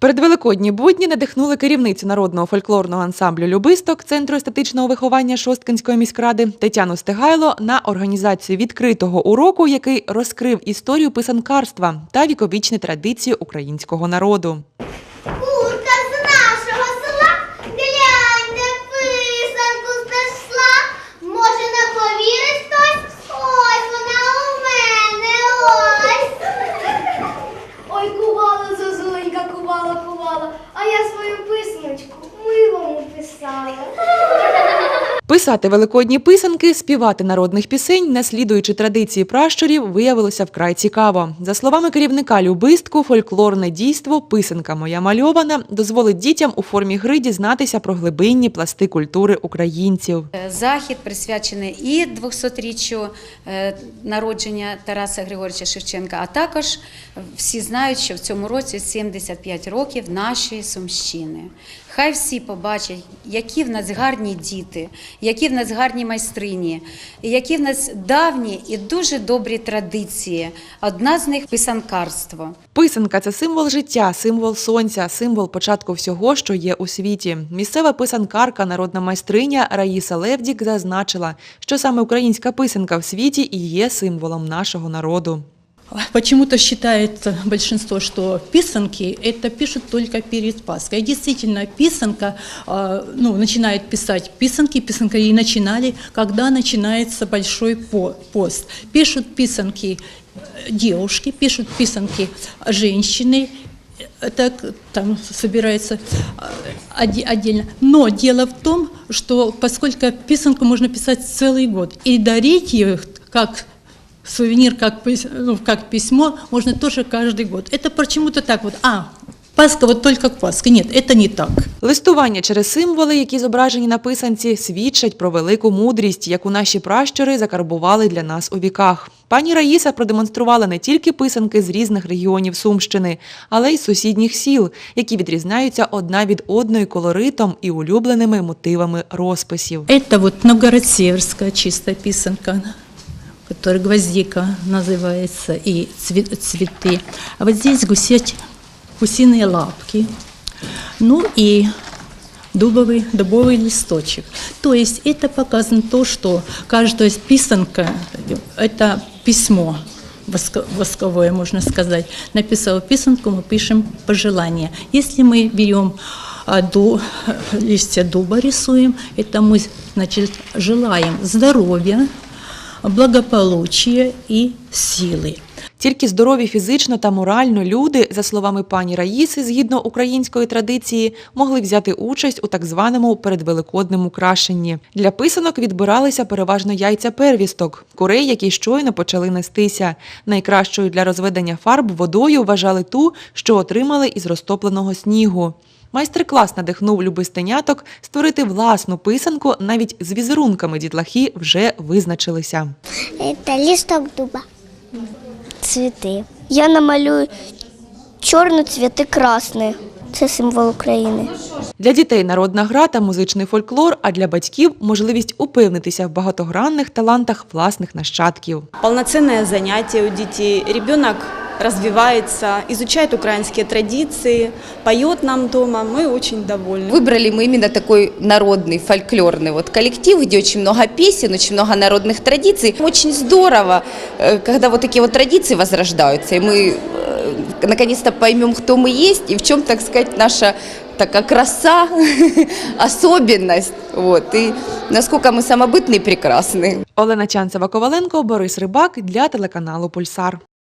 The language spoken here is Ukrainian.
Передвеликодні будні надихнули керівницю народного фольклорного ансамблю Любисток Центру естетичного виховання Шосткинської міськради Тетяну Стегайло на організацію відкритого уроку, який розкрив історію писанкарства та віковічні традиції українського народу. gente, como pessoal. Писати великодні писанки, співати народних пісень, наслідуючи традиції пращурів, виявилося вкрай цікаво. За словами керівника Любистку, фольклорне дійство Писанка моя мальована дозволить дітям у формі гри дізнатися про глибинні пласти культури українців. Е, Захід присвячений і 200-річчю е, народження Тараса Григоровича Шевченка, а також всі знають, що в цьому році 75 років нашої Сумщини. Хай всі побачать, які в нас гарні діти, які в нас гарні майстрині, які в нас давні і дуже добрі традиції. Одна з них писанкарство. Писанка це символ життя, символ сонця, символ початку всього, що є у світі. Місцева писанкарка, народна майстриня Раїса Левдік зазначила, що саме українська писанка в світі і є символом нашого народу. Почему-то считает большинство, что писанки это пишут только перед Пасхой. Действительно, писанка, а, ну, начинают писать писанки, писанкари начинали, когда начинается большой по- пост. Пишут писанки э, девушки, пишут писанки женщины, это к- там собирается а, отдельно. Но дело в том, что поскольку писанку можно писать целый год и дарить ее как сувенир, как, пис- ну, как письмо, можно тоже каждый год. Это почему-то так вот, а, Пасха вот только к Пасхе. Нет, это не так. Листування через символи, які зображені на писанці, свідчать про велику мудрість, яку наші пращури закарбували для нас у віках. Пані Раїса продемонструвала не тільки писанки з різних регіонів Сумщини, але й з сусідніх сіл, які відрізняються одна від одної колоритом і улюбленими мотивами розписів. Это вот Новгород-Северская чистая писанка, Которая гвоздика называется, и цве- цветы. А вот здесь гусеть, гусиные лапки, ну и дубовый, дубовый листочек. То есть это показано то, что каждая писанка – это письмо воско- восковое, можно сказать. Написал писанку, мы пишем пожелания. Если мы берем а, ду- листья дуба рисуем, это мы, значит, желаем здоровья, благополучия и силы. Тільки здорові фізично та морально люди, за словами пані Раїси, згідно української традиції, могли взяти участь у так званому передвеликодному крашенні. Для писанок відбиралися переважно яйця первісток, курей, які щойно почали нестися. Найкращою для розведення фарб водою вважали ту, що отримали із розтопленого снігу. Майстер-клас надихнув любистеняток створити власну писанку, навіть з візерунками дітлахи вже визначилися. Це листок дуба. Цвіти. Я намалюю чорні цвіти красні. Це символ України. Для дітей народна гра та музичний фольклор, а для батьків можливість упевнитися в багатогранних талантах власних нащадків. полноценное занятие у детей. Ребенок развивается, изучает украинские традиции, поет нам дома. Мы очень довольны. Выбрали мы именно такой народный, фольклорный вот коллектив, где очень много песен, очень много народных традиций. Очень здорово, э, когда вот такие вот традиции возрождаются, и мы э, наконец-то поймем, кто мы есть и в чем, так сказать, наша такая краса, особенность, вот, и насколько мы самобытны и прекрасны. Олена Чанцева Коваленко, Борис Рибак для телеканалу Пульсар.